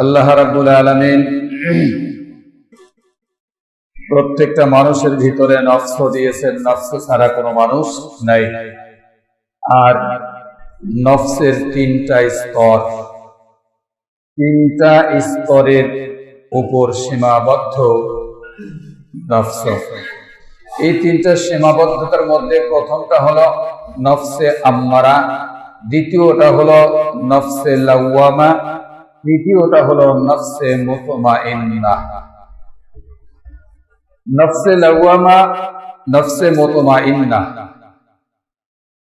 আল্লাহ রাব্বুল আলামিন প্রত্যেকটা মানুষের ভিতরে নফস দিয়েছেন, নফস ছাড়া কোনো মানুষ নাই। আর নফসের তিনটা স্তর, তিনটা স্তরের উপর সীমাবদ্ধ নফস। এই তিনটা সীমাবদ্ধতার মধ্যে প্রথমটা হলো নফসে আম্মারা, দ্বিতীয়টা হলো নফসে লাউয়ামা তৃতীয়টা হলো নফসে মুতমাইন্না। নফসে লাউয়ামা নফসে মুতমাইন্না।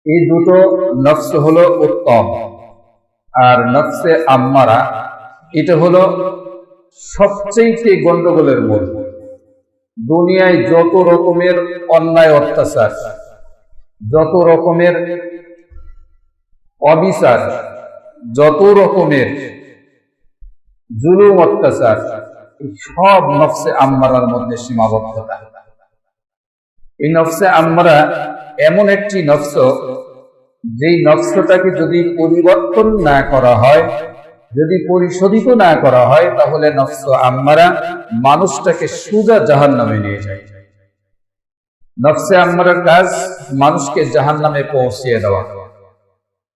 এই দুটো নফস হলো উত্তম, আর নফসে আম্মারা, এটা হলো সবচেয়ে গন্ডগোলের মূল। দুনিয়ায় যত রকমের অন্যায় অত্যাচার, যত রকমের অবিচার, যত রকমের জুলুম, অত্যাচার সব নফসে আম্মারার মধ্যে সীমাবদ্ধতা এই নফসে আম্মারা এমন একটি নফস, যেই নফসটাকে যদি পরিবর্তন না করা হয়, যদি পরিশোধিত না করা হয়, তাহলে নফস আম্মারা মানুষটাকে সুজা জাহান নামে নিয়ে যায়। নফসে আম্মারার কাজ মানুষকে জাহান নামে পৌঁছিয়ে দেওয়া।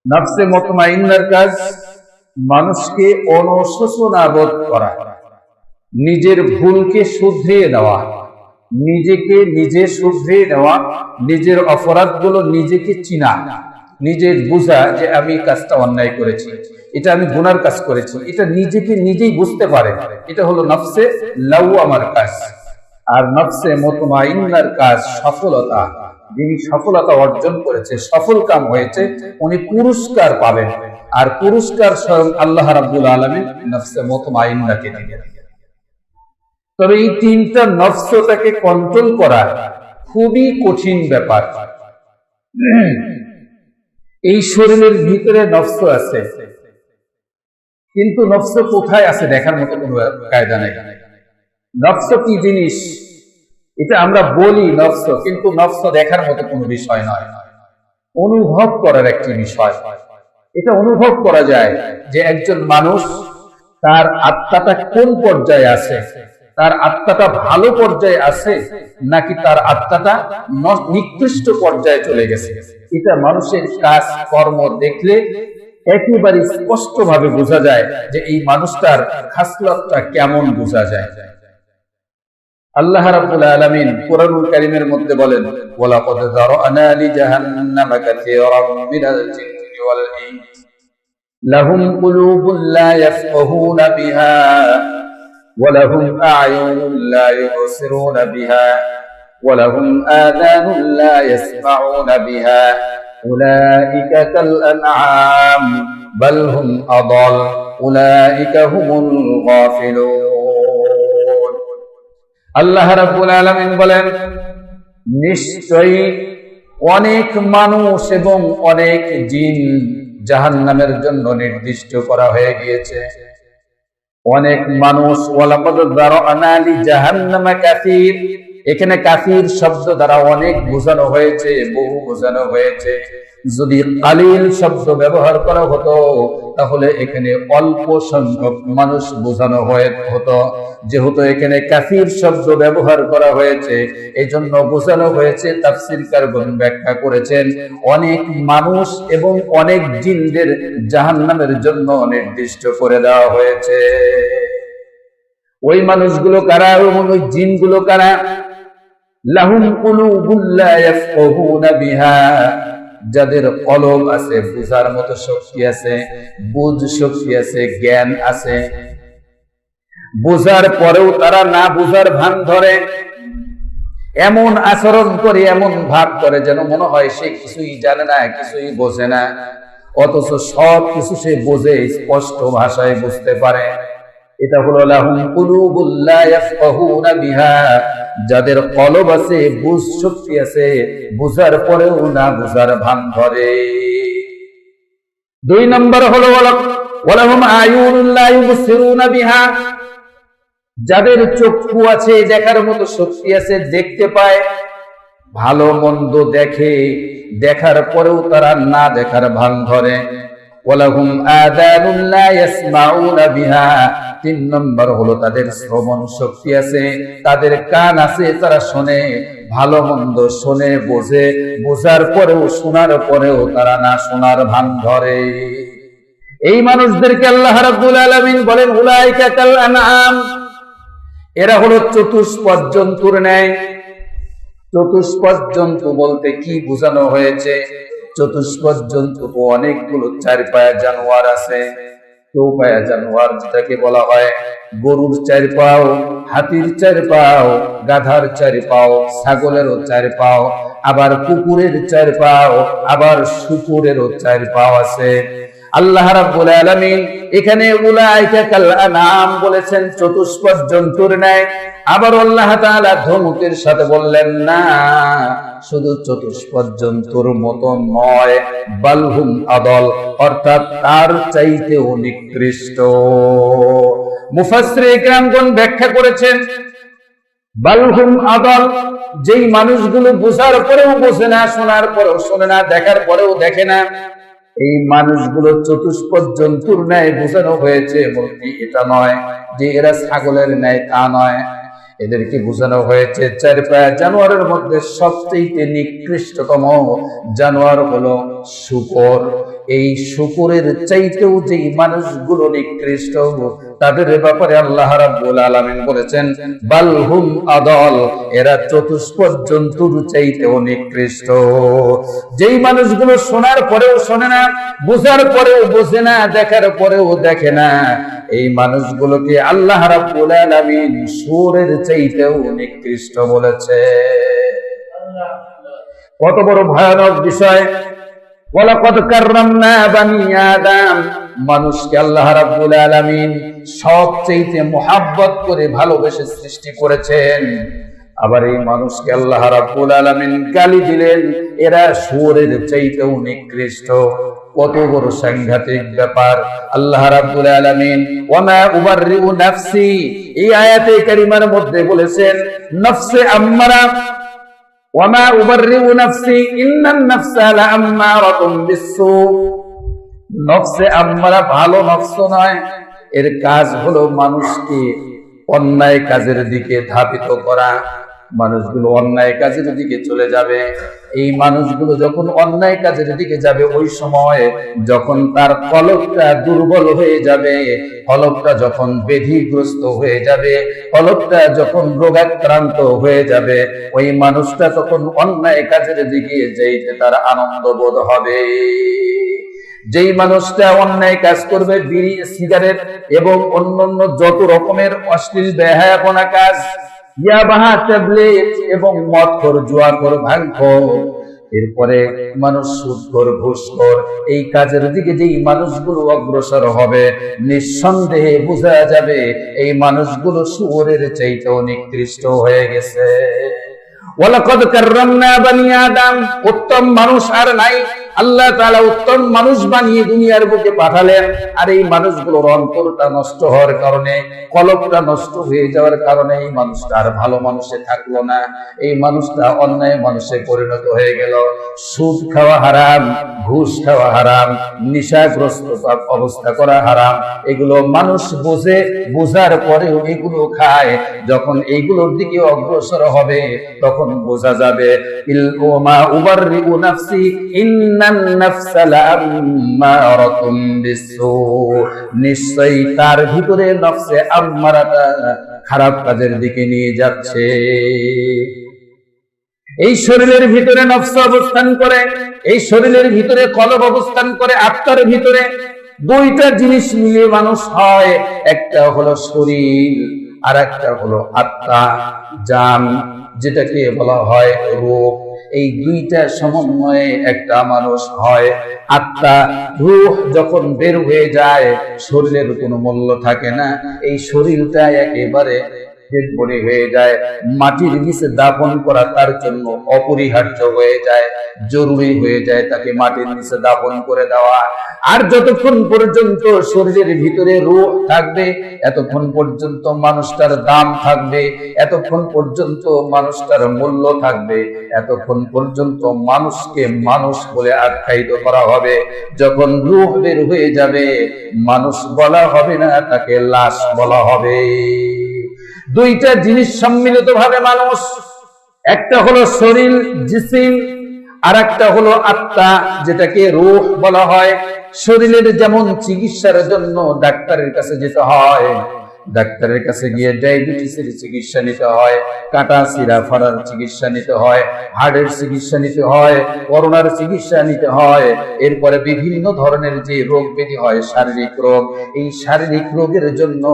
নফসে মতমাইন্নার কাজ মানুষকে অনুশোচনাবোধ করা, নিজের ভুলকে শুধরিয়ে দেওয়া, নিজেকে নিজে শুধরিয়ে নেওয়া নিজের অপরাধগুলো নিজেকে চিনা, নিজের বুঝা যে আমি কাজটা অন্যায় করেছি, এটা আমি গুনার কাজ করেছি, এটা নিজেকে নিজেই বুঝতে পারে। এটা হলো নফসে লাউ আমার কাজ, আর নফসে মতমাইন্নার কাজ সফলতা। যিনি সফলতা অর্জন করেছে, সফল কাম হয়েছে, উনি পুরস্কার পাবেন। আর পুরস্কার স্বয়ং আল্লাহ রাব্বুল আলামিন নফসে মতমাইন্নাকে দিবেন তবে এই তিনটা নফসটাকে কন্ট্রোল করা খুবই কঠিন ব্যাপার। এই শরীরের ভিতরে নফস আছে, কিন্তু নফস কোথায় আছে দেখার মতো কোনো কায়দা নেই। নফস কি জিনিস? এটা আমরা বলি নফস, কিন্তু নফস দেখার মতো কোনো বিষয় নয়। অনুভব করার একটি বিষয়। এটা অনুভব করা যায় যে একজন মানুষ তার আত্মাটা কোন পর্যায়ে আছে? তার আত্মাটা ভালো পর্যায়ে আছে নাকি তার আত্মাটা নিকৃষ্ট পর্যায়ে চলে গেছে? এটা মানুষের কাজ, কর্ম দেখলে একেবারে স্পষ্ট ভাবে বোঝা যায় যে এই মানুষটার খাসলতটা কেমন বোঝা যায়। আল্লাহ রাব্বুল আলামিন কোরআনুল কারীমের মধ্যে বলেন ওয়ালা কদ যারানা লি জাহান্নামা কাসীরাম মিনাল জিন্নি ওয়াল ইনস লাহুম কুলুবুন লা ইয়াফকাহুনা বিহা ولهم أعين لا يبصرون بها ولهم آذان لا يسمعون بها أولئك كالأنعام بل هم أضل أولئك هم الغافلون আল্লাহ রাব্বুল আলামিন বলেন, নিশ্চয়ই অনেক মানুষ এবং অনেক জিন জাহান্নামের জন্য নির্দিষ্ট করা হয়ে গিয়েছে। অনেক মানুষ কাফির এখানে কাফির শব্দ দ্বারা অনেক বোঝানো হয়েছে, বহু বোঝানো হয়েছে। যদি কালিল শব্দ ব্যবহার করা হতো, তাহলে এখানে অল্প সংখ্যক মানুষ বোঝানো হয়ে হতো। যেহেতু এখানে কাফির শব্দ ব্যবহার করা হয়েছে এই জন্য বোঝানো হয়েছে, তাফসির কারগণ ব্যাখ্যা করেছেন, অনেক মানুষ এবং অনেক জিনদের জাহান্নামের জন্য নির্দিষ্ট করে দেওয়া হয়েছে। ওই মানুষগুলো কারা এবং ওই জিনগুলো কারা? লাহুম কুলুবুল্লা ইয়াফকাহুনা বিহা। যাদের কলম আছে, বুঝার মতো শক্তি আছে বুঝ শক্তি আছে, জ্ঞান আছে। বুঝার পরেও তারা না বুঝার ভান ধরে। এমন আচরণ করে, এমন ভাব করে যেন মনে হয় সে কিছুই জানে না, কিছুই বোঝে না। অথচ সব কিছু সে বোঝে, স্পষ্ট ভাষায় বুঝতে পারে। এটা হলো বিহা। যাদের কলব আছে, বুঝ শক্তি আছে, বুঝার পরেও না বুঝার ভান ধরে। দুই নম্বর হলো বিহা। যাদের চক্ষু আছে, দেখার মতো শক্তি আছে, দেখতে পায়, ভালো মন্দ দেখে, দেখার পরেও তারা না দেখার ভান ধরে। ওয়ালাহুম আযানুন লা ইয়াসমাউনা বিহা। তিন নম্বর হলো তাদের শ্রবণ শক্তি আছে, তাদের কান আছে, তারা ভালো মন্দ বোঝে, বোঝার পরেও, শোনার পরেও তারা না শোনার ভান ধরে। এই মানুষদেরকে আল্লাহ রাব্বুল আলামিন বলেন, উলাইকা কাল আনআম। এরা হলো চতুষ্পদ জন্তুর ন্যায়। চতুষ্পদ জন্তু বলতে কি বোঝানো হয়েছে? চতুষ্পদ জন্তু অনেকগুলো চার পায়া জানোয়ার আছে। চৌপায়া জানোয়ার যেটাকে বলা হয়, গরুর চার পাও হাতির চার পাও গাধার চার পাও ছাগলেরও চার পাও আবার কুকুরের চার পাও আবার শুকুরেরও চার পাও আছে। আল্লাহ রাব্বুল আলামিন এখানে উলাইকা আনাম বলেছেন, চতুষ্পদ জন্তুর ন্যায়। আবার আল্লাহ তাআলা ধমকের সাথে বললেন, না, শুধু চতুষ্পদ জন্তুর নয় বালহুম আদল, অর্থাৎ তার চাইতেও নিকৃষ্ট। মুফাসসির ইকরামগণ ব্যাখ্যা করেছেন বালহুম আদল, যেই মানুষগুলো বোঝার পরেও বোঝে না, শোনার পরেও শোনে না, দেখার পরেও দেখে না এই মানুষগুলো চতুষ্পদ জন্তুর ন্যায় বোঝানো হয়েছে বলতে এটা নয় যে এরা ছাগলের ন্যায় তা নয়। এদেরকে বোঝানো হয়েছে, চার পায়া জানোয়ারের মধ্যে সবচেয়ে নিকৃষ্টতম জানোয়ার হলো শুকর। এই শুকুরের চাইতেও যে মানুষগুলো নিকৃষ্ট তাদের ব্যাপারে আল্লাহ রাব্বুল আলামিন বলেছেন বালহুম আদল এরা চতুষ্পদ জন্তুর চাইতেও নিকৃষ্ট যেই মানুষগুলো শোনার পরেও শোনে না, বোঝার পরেও বোঝে না, দেখার পরেও দেখে না, এই মানুষগুলোকে আল্লাহ রাব্বুল আলামিন সুরের চাইতেও নিকৃষ্ট বলেছে। কত বড় ভয়ানক বিষয়। ওয়ালাকাদ কাররামনা বানি আদম, মানুষকে আল্লাহ রাব্বুল আলামিন সবচেয়ে মোহাব্বত করে ভালোবেসে সৃষ্টি করেছেন। আবার এই মানুষকে আল্লাহ রাব্বুল আলামিন গালি দিলেন, এরা সুরের চাইতেও নিকৃষ্ট। কত বড় সাংঘাতিক ব্যাপার। আল্লাহ রাব্বুল আলামিন, ওয়ামা উবাররিউ নাফসি এই আয়াতে কারিমার মধ্যে বলেছেন, নফসে আম্মারা, ওয়ামা উবাররিউ নাফসি, ইন্নান নাফসা লাআম্মারাতুম বিসসু নফসে আম্মারা ভালো নফস নয় এর কাজ হলো মানুষকে অন্যায় কাজের দিকে ধাবিত করা। মানুষগুলো অন্যায় কাজের দিকে চলে যাবে। এই মানুষগুলো যখন অন্যায় কাজের দিকে যাবে, ওই সময় যখন তার কলকটা দুর্বল হয়ে যাবে কলকটা যখন বেধিগ্রস্ত হয়ে যাবে কলকটা যখন রোগাক্রান্ত হয়ে যাবে, ওই মানুষটা তখন অন্যায় কাজের দিকে যাইতে তার আনন্দ বোধ হবে। যেই মানুষটা অন্যায় কাজ করবে, বিড়ি, সিগারেট এবং অন্যান্য যত রকমের অশ্লীল বেহায়াপনা কাজ, ইয়াবাহা, ট্যাবলেট এবং মদখোর, জুয়াখোর, ভাঙখোর, এরপরে মানুষ সুদখোর, ঘুষখোর, এই কাজের দিকে যেই মানুষগুলো অগ্রসর হবে, নিঃসন্দেহে বোঝা যাবে এই মানুষগুলো সুরের চাইতেও নিকৃষ্ট হয়ে গেছে। ওয়ালাকাদ কাররামনা বানি আদম, উত্তম মানুষ আর নাই। আল্লাহ তাআলা উত্তম মানুষ বানিয়ে দুনিয়ার বুকে পাঠালেন। আর এই মানুষগুলোর অন্তরটা নষ্ট হওয়ার কারণে, কলবটা নষ্ট হয়ে যাওয়ার কারণে এই মানুষটা আর ভালো মানুষে থাকল না। এই মানুষটা অন্যায় মানুষে পরিণত হয়ে গেল। সুদ খাওয়া হারাম, ঘুষ খাওয়া হারাম, নিশাগ্রস্ত অবস্থা করা হারাম। এগুলো মানুষ বোঝে, বোঝার পরেও এগুলো খায়। যখন এইগুলোর দিকে অগ্রসর হবে, তখন বোঝা যাবে, ইল ওমা বিসু নিশ্চয়ই তার ভিতরে নফসে আম্মারাটা খারাপ কাজের দিকে নিয়ে যাচ্ছে। এই শরীরের ভিতরে নফস অবস্থান করে, এই শরীরের ভিতরে কলব অবস্থান করে, আত্মার ভিতরে দুইটা জিনিস মিলিয়ে মানুষ হয়, একটা হলো শরীর আর একটা হলো আত্মা। যেটাকে বলা হয় রূপ। এই দুইটা সমন্বয়ে একটা মানুষ হয়। আত্মা, রুহ যখন বের হয়ে যায়, শরীরের কোনো মূল্য থাকে না। এই শরীরটা একেবারে বডি হয়ে যায়। মাটির নিচে দাফন করা তার জন্য অপরিহার্য হয়ে যায়। জরুরি হয়ে যায় তাকে মাটির নিচে দাফন করে দেওয়া। আর যতক্ষণ পর্যন্ত শরীরের ভিতরে রূহ থাকবে, এতক্ষণ পর্যন্ত মানুষটার দাম থাকবে, এতক্ষণ পর্যন্ত মানুষটার মূল্য থাকবে, এতক্ষণ পর্যন্ত মানুষকে মানুষ বলে আখ্যায়িত করা হবে। যখন রূহ বের হয়ে যাবে, মানুষ বলা হবে না, তাকে লাশ বলা হবে। দুইটা জিনিস সম্মিলিত ভাবে মানুষ। একটা হলো শরীর, জিসিম আর একটা হলো আত্মা, যেটাকে রোগ বলা হয়। শরীরের যেমন চিকিৎসার জন্য ডাক্তারের কাছে যেতে হয়। ডাক্তারের কাছে গিয়ে ডায়াবেটিসের চিকিৎসা নিতে হয়, কাটা সিরা ফাড়ার চিকিৎসা নিতে হয় হার্টের চিকিৎসা নিতে হয়, করোনার চিকিৎসা নিতে হয়। এরপরে বিভিন্ন ধরনের যে রোগ ব্যাধি হয়, শারীরিক রোগ, এই শারীরিক রোগের জন্য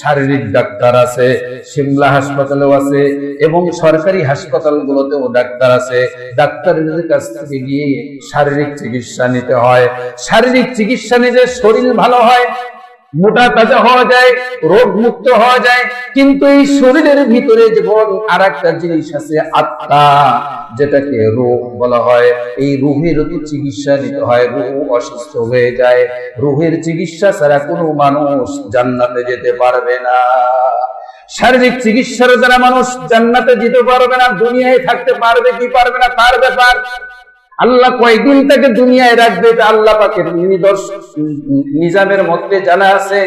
শারীরিক ডাক্তার আছে, সিমলা হাসপাতালেও আছে এবং সরকারি হাসপাতালগুলোতেও ডাক্তার আছে। ডাক্তারের কাছ থেকে গিয়ে শারীরিক চিকিৎসা নিতে হয়। শারীরিক চিকিৎসা নিলে শরীর ভালো হয় মোটা তাজা হওয়া যায় রোগ মুক্ত হওয়া যায়, কিন্তু এই শরীরের ভিতরে যেমন আর একটা জিনিস আছে আত্মা, যেটাকে রোগ বলা হয়। এই রুহের চিকিৎসা নিতে হয়, রুহ অসুস্থ হয়ে যায়। রুহের চিকিৎসা ছাড়া কোনো মানুষ জান্নাতে যেতে পারবে না। শারীরিক চিকিৎসার দ্বারা মানুষ জান্নাতে যেতে পারবে না, দুনিয়ায় থাকতে পারবে কি পারবে না, তার ব্যাপার আল্লাহ কয়দিন তাকে দুনিয়ায় রাখবে এটা আল্লাহ পাকের নিদর্শন নিজামের মধ্যে জানা আছে,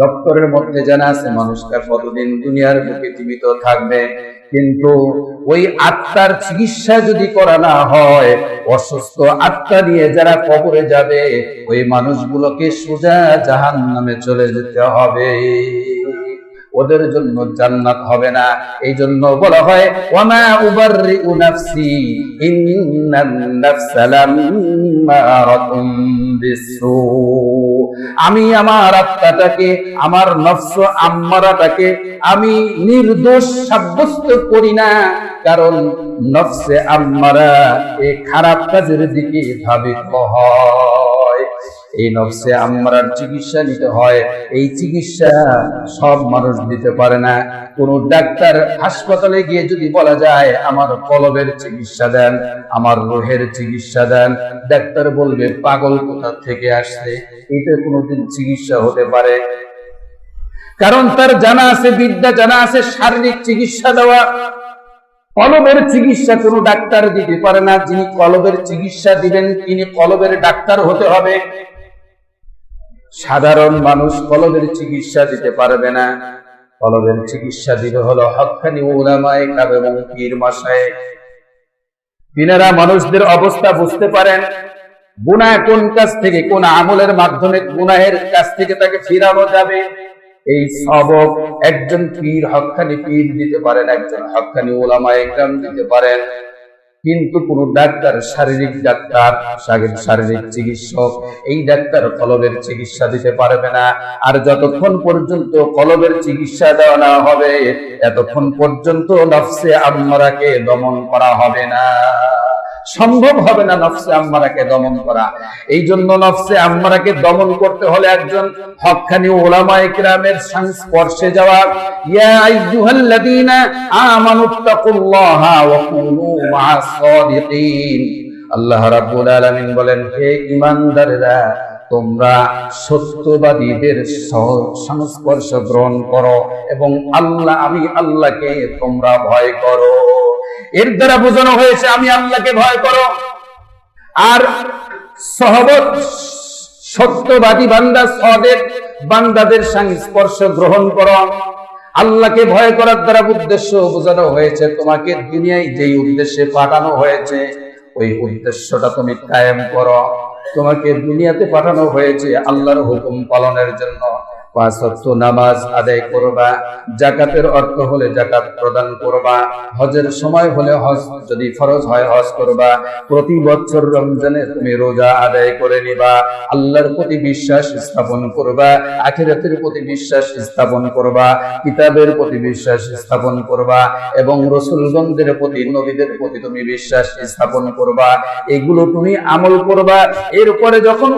দপ্তরের মধ্যে জানা আছে, মানুষটা কতদিন দুনিয়ার বুকে জীবিত থাকবে। কিন্তু ওই আত্মার চিকিৎসা যদি করা না হয়, অসুস্থ আত্মা নিয়ে যারা কবরে যাবে, ওই মানুষগুলোকে সোজা জাহান নামে চলে যেতে হবে। ওদের জন্য জান্নাত হবে না। এই জন্য বলা হয়, ওয়ামা উবাররিউ নাফসি ইন্নান নাফসা লাম্মারাতুম বিসু আমি আমার আত্মাটাকে, আমার নফস আম্মারাটাকে আমি নির্দোষ সাব্যস্ত করি না, কারণ নফসে আম্মারা এই খারাপ কাজের দিকে ধাবিত হয়। এই নফসে আম্মারার চিকিৎসা নিতে হয়, এই চিকিৎসা সব মানুষ দিতে পারে না। কোন ডাক্তার হাসপাতালে গিয়ে যদি বলা যায়, আমার কলবের চিকিৎসা দেন, আমার রোহের চিকিৎসা দেন। ডাক্তার বলবে, পাগল কোথা থেকে আসছে? এটা কোনোদিন চিকিৎসা হতে পারে। কারণ তার জানা আছে, বিদ্যা জানা আছে, শারীরিক চিকিৎসা দেওয়া। কলবের চিকিৎসা কোনো ডাক্তার দিতে পারে না। যিনি কলবের চিকিৎসা দিবেন, তিনি কলবের ডাক্তার হতে হবে। সাধারণ মানুষ কলবের চিকিৎসা দিতে পারবে না। কলবের চিকিৎসা দিতে হলো হকানি ওলামায়ে কাব এবং পীর মাসায় তিনারা মানুষদের অবস্থা বুঝতে পারেন। গুনাহ কোন কাজ থেকে, কোন আমলের মাধ্যমে গুনাহের কাছ থেকে তাকে ফিরানো যাবে? এই সবক একজন পীর হকানি পীর দিতে পারেন, একজন হকানি ওলামা একরাম দিতে পারেন। কিন্তু কোন ডাক্তার, শারীরিক ডাক্তার, শারীরিক- চিকিৎসক, এই ডাক্তার কলবের চিকিৎসা দিতে পারবে না। আর যতক্ষণ পর্যন্ত কলবের চিকিৎসা দেওয়া না হবে, এতক্ষণ পর্যন্ত নফসে আমরাকে দমন করা হবে না। সম্ভব হবে না নফসে আম্মারাকে দমন করা। এই জন্য নফসে আম্মারাকে দমন করতে হলে একজন হক্কানি ওলামা ইকরামের সংস্পর্শে যাওয়া। ইয়া আইয়ুহাল্লাযীনা আমানুত্তাকুল্লাহা ওয়া কুনু মা'আস সাদিকিন। আল্লাহ রাব্বুল আলামিন বলেন, হে ঈমানদারেরা, তোমরা সত্যবাদীদের সংস্পর্শ গ্রহণ করো এবং আল্লাহ আমি আল্লাহকে তোমরা ভয় করো। এর দ্বারা বোঝানো হয়েছে, আমি আল্লাহকে ভয় করো। আর সহবত সত্যবাদী বান্দা সদের বান্দাদের সংস্পর্শ গ্রহণ করো। আল্লাহকে ভয় করার দ্বারা উদ্দেশ্য বোঝানো হয়েছে, তোমাকে দুনিয়ায় যেই উদ্দেশ্যে পাঠানো হয়েছে, ওই উদ্দেশ্যটা তুমি কায়েম করো। তোমাকে দুনিয়াতে পাঠানো হয়েছে আল্লাহর হুকুম পালনের জন্য। পাঁচ ওয়াক্ত নামাজ আদায় করবা, জাকাতের অর্থ হলে জাকাত প্রদান করবা, হজের সময় হলে হজ, যদি ফরজ হয় হজ করবা, প্রতি বছর রমজানে তুমি রোজা আদায় করে নিবা, আল্লাহর প্রতি বিশ্বাস স্থাপন করবা, আখিরাতের প্রতি বিশ্বাস স্থাপন করবা, কিতাবের প্রতি বিশ্বাস স্থাপন করবা এবং রসুলগণদের প্রতি, নবীদের প্রতি তুমি বিশ্বাস স্থাপন করবা। এগুলো তুমি আমল করবা। এরপরে যখন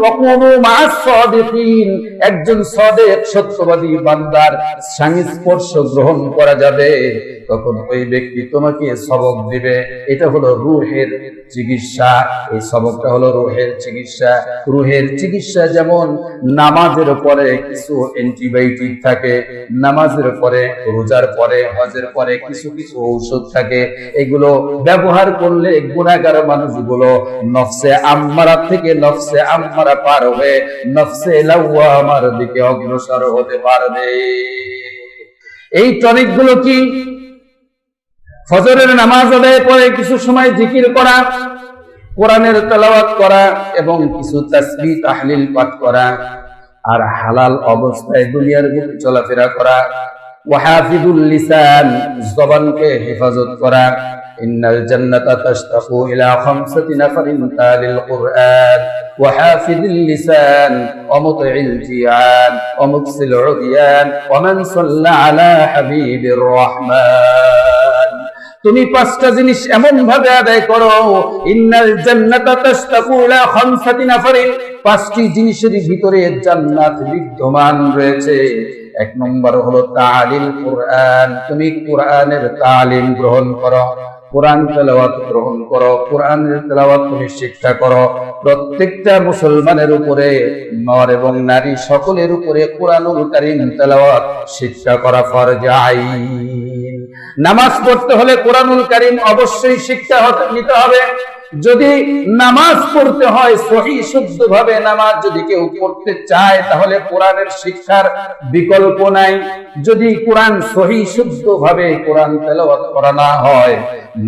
সাদিকিন একজন সদেক সত্যবাদী বান্দার সংস্পর্শ গ্রহণ করা যাবে, তখন ওই ব্যক্তি তোমাকে সবক দিবে। এটা হলো রুহের চিকিৎসা। এই সবকটা হলো রুহের চিকিৎসা। রুহের চিকিৎসা যেমন নামাজের পরে কিছু অ্যান্টিবায়োটিক থাকে, নামাজের পরে, রোজার পরে, হজের পরে কিছু কিছু ঔষধ থাকে। এগুলো ব্যবহার করলে গুণাগার মানুষগুলো নফসে আম্মারা থেকে নফসে আম্মারা পার হয়ে নফসে লাউয়ামার দিকে অগ্রসর হতে পারবে। এই টনিকগুলো কি? ফজরের নামাজ আদায় পরে কিছু সময় জিকির করা, কোরআনের তেলাওয়াত করা এবং কিছু তাসবিহ, তাহলিল পাঠ করা, আর হালাল অবস্থায় দুনিয়ার বুকে চলাফেরা করা ওয়াহাফিদুল লিসান, জবানকে হেফাজত করা, ইন্নাল জান্নাতা তাশতাকু ইলা খামসাতি নাফারিন তালিল কুরআন। وحافظ اللسان ومطع الجيعان ومكسل العريان ومن صلى على حبيب الرحمن তুমি পাঁচটা জিনিস এমন ভাবে আদায় করো ইন্নাল জান্নাতা তাশতাকু ইলা খামসাতি নাফারিন পাঁচটি জিনিসের ভিতরে জান্নাত বিদ্যমান রয়েছে এক নম্বর হলো তালিল কোরআন তুমি কোরআনের তালিম গ্রহণ করো কোরআন তেলাওয়াত গ্রহণ করো, কোরআনের তেলাওয়াত তুমি শিক্ষা করো প্রত্যেকটা মুসলমানের উপরে, নর এবং নারী সকলের উপরে কোরআনুল কারিম তেলাওয়াত শিক্ষা করা ফরজ আইন। নামাজ পড়তে হলে কোরআনুল কারীম অবশ্যই শিক্ষা নিতে হবে। যদি নামাজ পড়তে হয় সহি শুদ্ধ ভাবে নামাজ যদি কেউ পড়তে চায়, তাহলে কোরআনের শিক্ষার বিকল্প নাই। যদি কোরআন সহি শুদ্ধ ভাবে কোরআন তেলাওয়াত করা না হয়,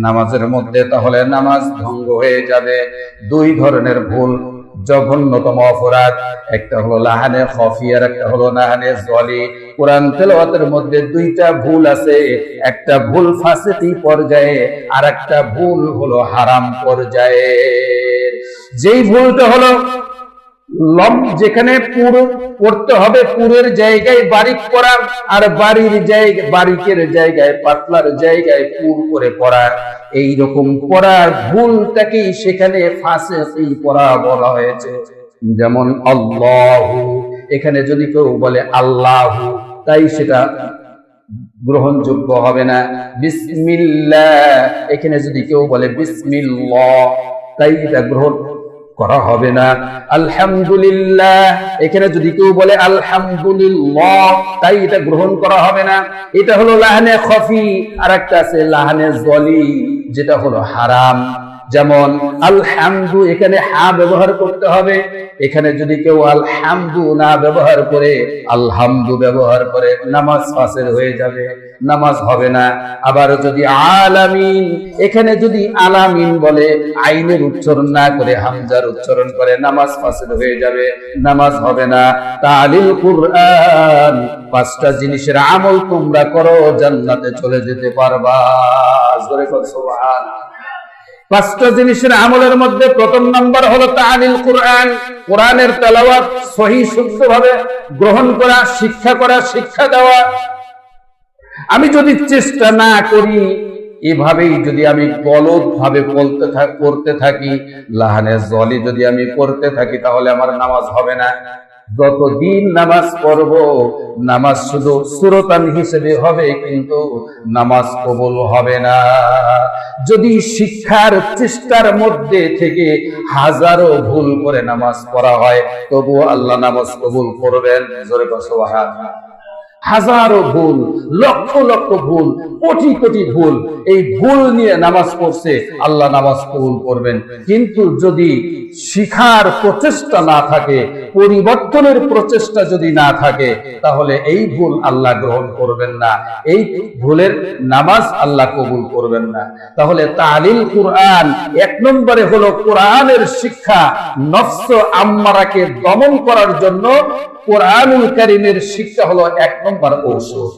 নামাজের মধ্যে তাহলে নামাজ ভঙ্গ হয়ে যাবে। দুই ধরনের ভুল জঘন্যতম অপরাধ। একটা হলো লাহানে খফি, আর একটা হলো লাহানে জলি। কোরআন তেলাওয়াতের মধ্যে দুইটা ভুল আছে। একটা ভুল ফাসিকি পর্যায়ে আর একটা ভুল হলো হারাম পর্যায়ে। যেই ভুলটা হলো লম যেখানে পুরো করতে হবে, পুরের জায়গায় বারিক করা আর বাড়ির জায়গায় বারিকের জায়গায়, পাতলার জায়গায় পুর করে পড়া এই রকম পড়ার ভুলটাকেই সেখানে ফাঁসে পড়া বলা হয়েছে। যেমন আল্লাহু, এখানে যদি কেউ বলে আল্লাহু, তাই সেটা গ্রহণযোগ্য হবে না। বিসমিল্লাহ, এখানে যদি কেউ বলে বিসমিল্লাহ, তাই এটা গ্রহণ করা হবে না। আলহামদুলিল্লাহ। এখানে যদি কেউ বলে আলহামদুলিল্লাহ, তাই এটা গ্রহণ করা হবে না। এটা হলো লাহানে খফি আর একটা আছে লাহানে জলি, যেটা হলো হারাম। যেমন, আলহামদু এখানে হা ব্যবহার করতে হবে। এখানে যদি কেউ আলহামদু না ব্যবহার করে, আলহামদু ব্যবহার করে, নামাজ ফাসের হয়ে যাবে, নামাজ হবে না। আবার যদি আলামিন, এখানে যদি আলামিন বলে, আইনের উচ্চারণ না করে, হামজার উচ্চারণ করে, নামাজ ফাসের হয়ে যাবে, নামাজ হবে না। তালিল কুরআন, পাঁচটা জিনিসের আমল তোমরা করো, জান্নাতে চলে যেতে পারবা। জোরে কর সুবহান পাঁচটা জিনিসের আমলের মধ্যে প্রথম নাম্বার হলো তালিল কোরআন। কোরআনের তেলাওয়াত সহি গ্রহণ করা, শিক্ষা করা, শিক্ষা দেওয়া। আমি যদি চেষ্টা না করি, এভাবেই যদি আমি গলত ভাবে বলতে করতে থাকি লাহানে জলি যদি আমি করতে থাকি, তাহলে আমার নামাজ হবে না। যতদিন নামাজ পড়ব, নামাজ শুধু সুরতান হিসেবে হবে, কিন্তু নামাজ কবুল হবে না যদি শিক্ষার চেষ্টার মধ্যে থেকে হাজারো ভুল করে নামাজ পড়া হয়, তবুও আল্লাহ নামাজ কবুল করবেন জোরে সুবহানাল্লাহ। হাজারো ভুল, লক্ষ লক্ষ ভুল, কোটি কোটি ভুল, এই ভুল নিয়ে নামাজ পড়ছে, আল্লাহ নামাজ কবুল করবেন। কিন্তু যদি শিখার প্রচেষ্টা না থাকে, পরিবর্তনের প্রচেষ্টা যদি না থাকে, তাহলে এই ভুল আল্লাহ গ্রহণ করবেন না। এই ভুলের নামাজ আল্লাহ কবুল করবেন না। তাহলে তালিল কুরআন এক নম্বরে হলো কোরআনের শিক্ষা, নফস আম্মারাকে দমন করার জন্য কোরআনুল কারিমের শিক্ষা হলো এক নম্বর ঔষধ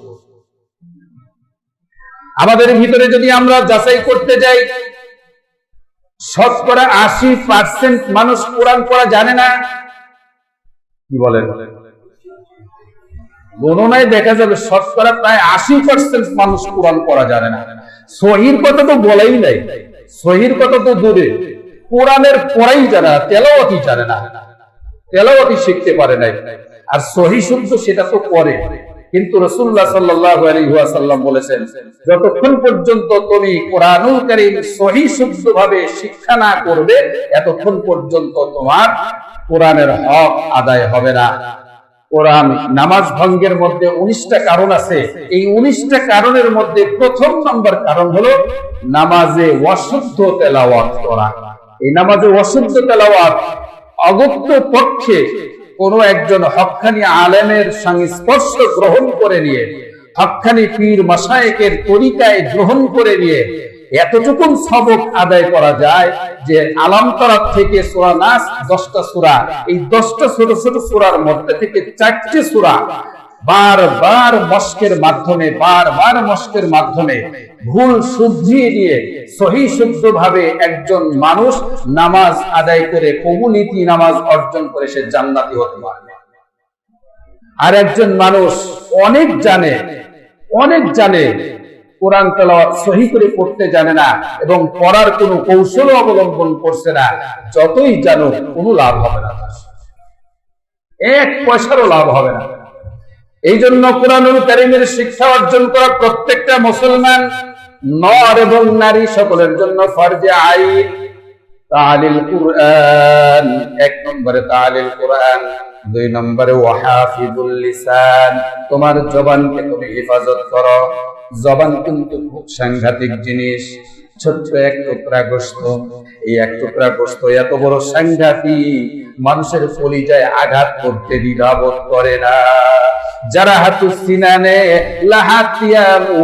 আমাদের ভিতরে যদি আমরা যাচাই করতে যাই, শতকরা আশি পার্সেন্ট মানুষ কোরআন পড়া জানে না। কি বলেন? গণনায় দেখা যাবে শতকরা প্রায় আশি পার্সেন্ট মানুষ কোরআন পড়া জানে না। সহির কথা তো বলাই নাই। সহির কথা তো দূরে। কোরআনের পড়াই জানে না তেলাওয়াতি জানে না। তেলাওয়াতি শিখতে পারে নাই। আর সহি শুদ্ধ সেটা তো করে। কিন্তু রসুল্লাহ সাল্লাম বলেছেন, যতক্ষণ পর্যন্ত তুমি কোরআনুল করিম সহি শিক্ষা না করবে, এতক্ষণ পর্যন্ত তোমার কোরআনের হক আদায় হবে না। কোরআন নামাজ ভঙ্গের মধ্যে উনিশটা কারণ আছে। এই উনিশটা কারণের মধ্যে প্রথম নম্বর কারণ হলো নামাজে অশুদ্ধ তেলাওয়াত করা। এই নামাজে অশুদ্ধ তেলাওয়াত অগত্য পক্ষে কোন একজন হকখানি আলেমের সংস্পর্শ গ্রহণ করে নিয়ে, হকখানি পীর মাসায়েকের তরিকায় গ্রহণ করে নিয়ে এতটুকুন সবক আদায় করা যায় যে আলামতরা থেকে সোরা নাস দশটা সুরা, এই দশটা ছোট ছোট সুরার মধ্যে থেকে চারটে সুরা বারবার মস্কের মাধ্যমে, বারবার মস্কের মাধ্যমে ভুল শুদ্ধিয়ে দিয়ে সহি শুদ্ধ ভাবে একজন মানুষ নামাজ আদায় করে কবুলিতি নামাজ অর্জন করে সে জান্নাতি হতে পারবে আর একজন মানুষ অনেক জানে অনেক জানে, কোরআন তেলাওয়াত সহি করে পড়তে জানে না এবং পড়ার কোনো কৌশল অবলম্বন করছে না, যতই জানো কোনো লাভ হবে না এক পয়সারও লাভ হবে না। এই জন্য কোরআন শিক্ষা অর্জন করা প্রত্যেকটা মুসলমান নর এবং নারী সকলের জন্য ফরজে আইন। তালিল কুরআন, এক নম্বরে তালিল কুরআন, দুই নম্বরে ওয়াহাফিজুল লিসান। তোমার জবানকে তুমি হেফাজত করো। জবান কিন্তু খুব সাংঘাতিক জিনিস। ছোট্ট এক টুকরা গোস্ত এই এক টুকরা গোস্ত এত বড় সাংঘাতিক। মানুষের কলিজায় আঘাত করতে দ্বিধাবোধ করে না। যারা হাতু সিনানে লাহাতিয়ামু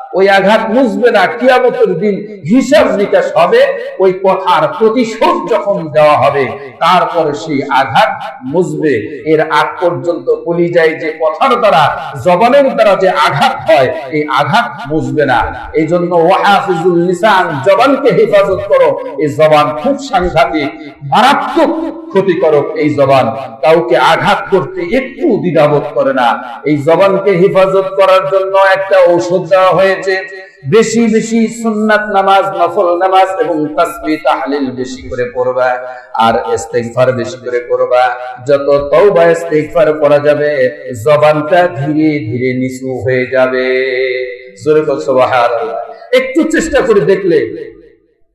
ওই আঘাত মুছবে না, কিয়ামতের দিন হিসাব নিকাশ হবে, ওই কথার প্রতিশোধ যখন দেওয়া হবে, তারপরে সেই আঘাত মুছবে। এর আগ পর্যন্ত কলিজায় যে কথার দ্বারা, জবানের দ্বারা যে আঘাত হয়, এই আঘাত মুছবে না। এই জন্য ওয়াহাফিজুল লিসান, জবানকে হেফাজত করো। এই জবান খুব সাংঘাতিক, মারাত্মক ক্ষতিকারক এই জবান। কাউকে আঘাত করতে একটু দ্বিধাবোধ করে না। এই জবানকে হেফাজত করার জন্য একটা ঔষধ দেওয়া হয়েছে। বেশি বেশি সুন্নাত নামাজ, নফল নামাজ এবং তাসবিহ তাহলিল বেশি করে পড়বা আর ইস্তিগফার বেশি করে করবা যত তওবা, ইস্তিগফার করা যাবে, জবানটা ধীরে ধীরে নিচু হয়ে যাবে। জোরে বল সুবহানাল্লাহ। একটু চেষ্টা করে দেখলে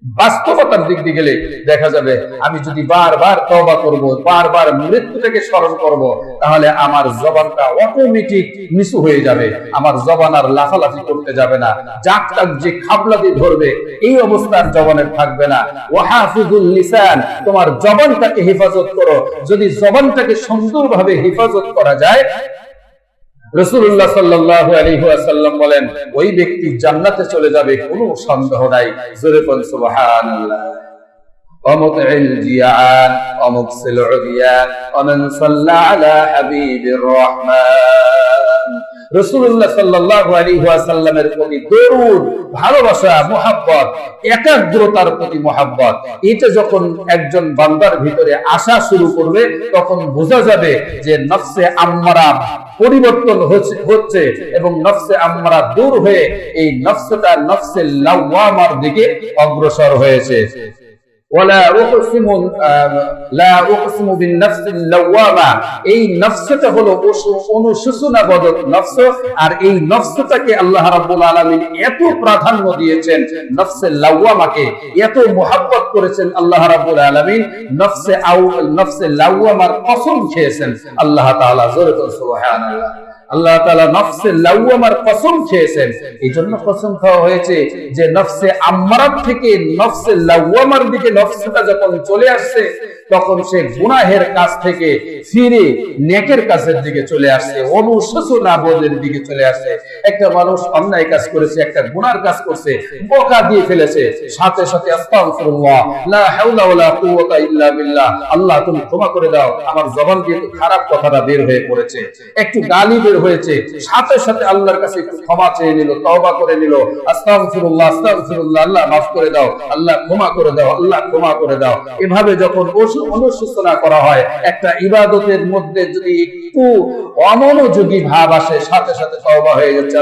বাস্তবতার দিক দিয়ে গেলে দেখা যাবে আমি যদি বারবার তওবা করব, বারবার মৃত্যুটাকে স্মরণ করব, তাহলে আমার জবানটা অটোমেটিক নিচু হয়ে যাবে। আমার জবান আর লাফালাফি করতে যাবে না। যাক তাক যে খাবলা ধরবে, এই অবস্থার জবানের থাকবে না। ওয়াহাফিজুল লিসান, তোমার জবানটাকে হেফাজত করো। যদি জবানটাকে সুন্দরভাবে হেফাজত করা যায় রসুল্লাহ সাল্লাহ আলহিহাসাল্লাম বলেন, ওই ব্যক্তি জান্নাতে চলে যাবে, কোনো সন্দেহ নাই। জোরে পন সুবহানাল্লাহ। ومطع الجيعان ومكسل العريان ومن صلى على حبيب الرحمن রসুল্লাহ সাল্লাল্লাহু আলাইহি ওয়াসাল্লামের প্রতি দরুদ ভালোবাসা মোহাব্বত একাগ্রতার প্রতি মোহাব্বত এটা যখন একজন বান্দার ভিতরে আসা শুরু করবে তখন বোঝা যাবে যে নফসে আম্মারা পরিবর্তন হচ্ছে- হচ্ছে এবং নফসে আম্মারা দূর হয়ে এই নফসটা নফসে লাওয়ামার দিকে অগ্রসর হয়েছে ওয়ালা এই আর এই নফসটাকে আল্লাহ রাব্বুল আলামিন এত প্রাধান্য দিয়েছেন লাওয়ামাকে, এত করেছেন আল্লাহ রাব্বুল আলামিন, নফসে লাওয়ামার কসম খেয়েছেন আল্লাহ তাআলা, জোরে সুবহানাল্লাহ। আল্লাহ নফসে কসম খেয়েছেন। জন্য কসম খাওয়া হয়েছে যে নফসে আম্মারাত থেকে নফসে লাওয়ামার দিকে যখন চলে আসছে, তখন সে গুনাহের কাছ থেকে ফিরে নেকের কাছের দিকে চলে আসছে, অনুশোচনা বোধের দিকে চলে আসছে। একটা মানুষ অন্যায় কাজ করেছে, একটা গুনার কাজ করছে, বোকা দিয়ে ফেলেছে। সাথে সাথে আস্তাগফিরুল্লাহ, লা হাওলা ওয়ালা কুওয়াতা ইল্লা বিল্লাহ। আল্লাহ, তুমি ক্ষমা করে দাও, আমার জবান দিয়ে খারাপ কথাটা বের হয়ে পড়েছে, একটু গালি বের হয়েছে। সাথে সাথে আল্লাহর কাছে একটু ক্ষমা চেয়ে নিল, তওবা করে নিল। আস্তাগফিরুল্লাহ আস্তাগফিরুল্লাহ, আল্লাহ মাফ করে দাও, আল্লাহ ক্ষমা করে দাও, আল্লাহ ক্ষমা করে দাও। এভাবে যখন অনুশোচনা করা হয়, একটা ইবাদতের মধ্যে যদি একটু অমনোযোগী ভাব আসে, সাথে সাথে তওবা হয়ে যাচ্ছে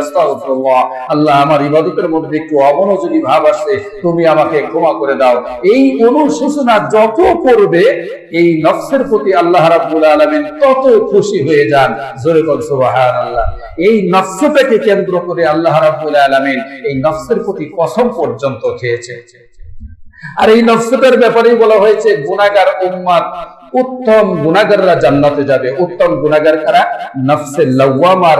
আল্লাহ আমার ইবাদতের মধ্যে একটু অমনোযোগী ভাব আসছে তুমি আমাকে ক্ষমা করে দাও। এই অনুশোচনা যত করবে, এই নফসের প্রতি আল্লাহ রাব্বুল আলামিন তত খুশি হয়ে যান। জোরে সুবহানাল্লাহ। এই নফসটাকে কেন্দ্র করে আল্লাহ রাব্বুল আলামিন এই নফসের প্রতি কসম পর্যন্ত খেয়েছে। আর এই নফসটার ব্যাপারেই বলা হয়েছে গুণাগার উম্মাদ, উত্তম গুণাগাররা জান্নাতে যাবে। উত্তম গুণাগার কারা? নফসে লাওয়ামার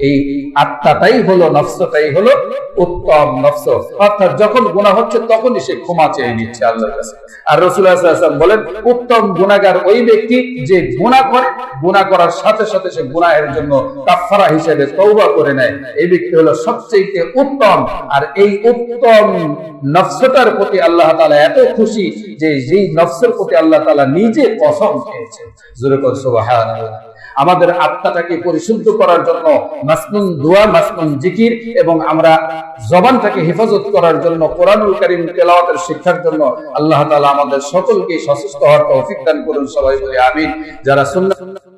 এই আত্মাটাই হলো, নফসটাই হলো উত্তম নফস। অর্থাৎ যখন গুনাহ হচ্ছে, তখনই সে ক্ষমা চেয়ে নিচ্ছে আল্লাহর কাছে। আর সাল্লাল্লাহু বলেন, উত্তম গুনাহগার ওই ব্যক্তি যে গুনাহ করে, গুনাহ করার সাথে সাথে সে গুনাহের জন্য কাফারা হিসেবে তওবা করে নেয়। এই ব্যক্তি হলো সবচেয়ে উত্তম। আর এই উত্তম নফসটার প্রতি আল্লাহ তালা এত খুশি যে যেই নফসের প্রতি আল্লাহ তালা নিজে কসম খেয়েছেন। জোরে কর, সুবহানাল্লাহ। আমাদের আত্মাটাকে পরিশুদ্ধ করার জন্য মাসনুন দোয়া মাসমুন জিকির এবং আমরা জবানটাকে হেফাজত করার জন্য কোরআনুল করিম তেলাওয়াতের শিক্ষার জন্য আল্লাহ তালা আমাদের সকলকে সচেষ্ট হওয়ার তৌফিক দান করুন সবাই বলে আমিন। যারা সুন্নাহ